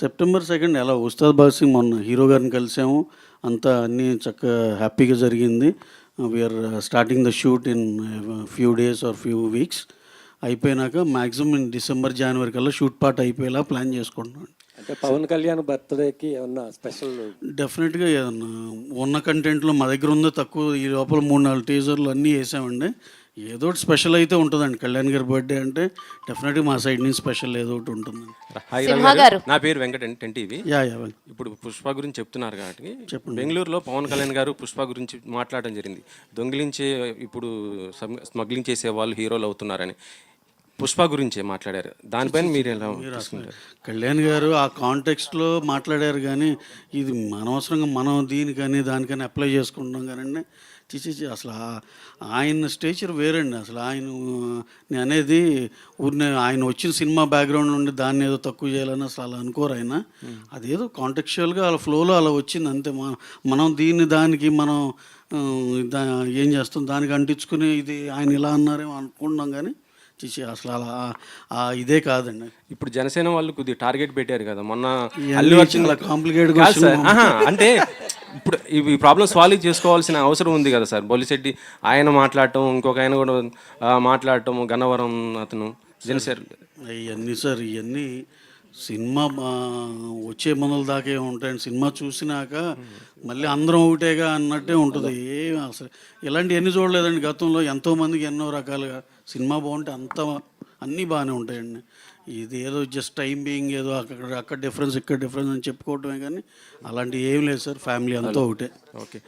September second ఎలా? ఉస్తాద్ భగత్ సింగ్ మొన్న hero గారిని కలిసాము. అంతా అన్నీ చక్కగా హ్యాపీగా జరిగింది. We're starting the shoot in few days or few weeks అయిపోయినాక మ్యాక్సిమం ఇన్ డిసెంబర్ జనవరి కల్లా షూట్ పార్ట్ అయిపోయేలా ప్లాన్ చేసుకుంటున్నాను అంటే పవన్ కళ్యాణ్ బర్త్డేకి ఏమన్నా స్పెషల్ డెఫినెట్గా ఏదన్నా ఉన్న కంటెంట్లో మా దగ్గర ఉందో తక్కువ ఈ లోపల మూడు నాలుగు టీజర్లు అన్నీ వేసామండి. ఏదో ఒకటి స్పెషల్ అయితే ఉంటుందండి. కళ్యాణ్ గారి బర్త్డే అంటే డెఫినెట్గా మా సైడ్ నుంచి స్పెషల్ ఏదో ఒకటి ఉంటుందండి. హాయ్ సింహ రవి గారు. నా పేరు Venkata ten TV. Yeah yeah ఇప్పుడు పుష్ప గురించి చెప్తున్నారు కాబట్టి బెంగళూరులో పవన్ కళ్యాణ్ గారు పుష్ప గురించి మాట్లాడడం జరిగింది. దొంగిలించే ఇప్పుడు సమ్- స్మగ్లింగ్ చేసే వాళ్ళు హీరోలు అవుతున్నారని. పుష్ప గురించే మాట్లాడారు. దానిపైన మీరు ఎలా తీసుకుంటారు? కళ్యాణ్ గారు ఆ కాంటెక్స్ట్లో మాట్లాడారు కానీ ఇది అనవసరంగా మనం దీనికని దానికని అప్లై చేసుకుంటున్నాం కానీ చిచి అసలు ఆయన స్టేచర్ వేరండి. అసలు ఆయన నేను అనేది ఊరినే ఆయన వచ్చిన సినిమా బ్యాక్గ్రౌండ్ నుండి దాన్ని ఏదో తక్కువ చేయాలని అసలు అలా అనుకోరు ఆయన. అదేదో కాంటెక్చువల్గా అలా ఫ్లోలో అలా వచ్చింది అంతే. మనం మనం దీన్ని దానికి మనం దా ఏం చేస్తాం? దానికి అంటించుకుని ఇది ఆయన ఇలా అన్నారేమో అనుకుంటున్నాం కానీ చిచి అసలు అలా ఆ ఇదే కాదండి ఇప్పుడు జనసేన వాళ్ళు కొద్దిగా టార్గెట్ పెట్టారు కదా మొన్న అల్లు అర్జున్. ఆహా, అంటే ఇప్పుడు ఈ ప్రాబ్లమ్ సాల్వ్ చేసుకోవాల్సిన అవసరం ఉంది కదా సార్ బొలిశెట్టి ఆయన మాట్లాడటం ఇంకొక ఆయన కూడా మాట్లాడటం గన్నవరం అతను జనసేన ఇవన్నీ సార్ ఇవన్నీ సినిమా వచ్చే మనల దాకే ఉంటాయండి? సినిమా చూసినాక మళ్ళీ అందరం ఒకటేగా అన్నట్టే ఉంటుంది. ఏం అసలు ఇలాంటివన్నీ చూడలేదండి గతంలో. ఎంతోమందికి ఎన్నో రకాలుగా సినిమా బాగుంటే అంత అన్నీ బాగానే ఉంటాయండి. ఇది ఏదో జస్ట్ టైం బీయింగ్ ఏదో అక్కడ అక్కడ డిఫరెన్స్ ఇక్కడ డిఫరెన్స్ అని చెప్పుకోవటమే కానీ అలాంటివి ఏం లేదు సార్. ఫ్యామిలీ అంతా ఒకటే. ఓకే.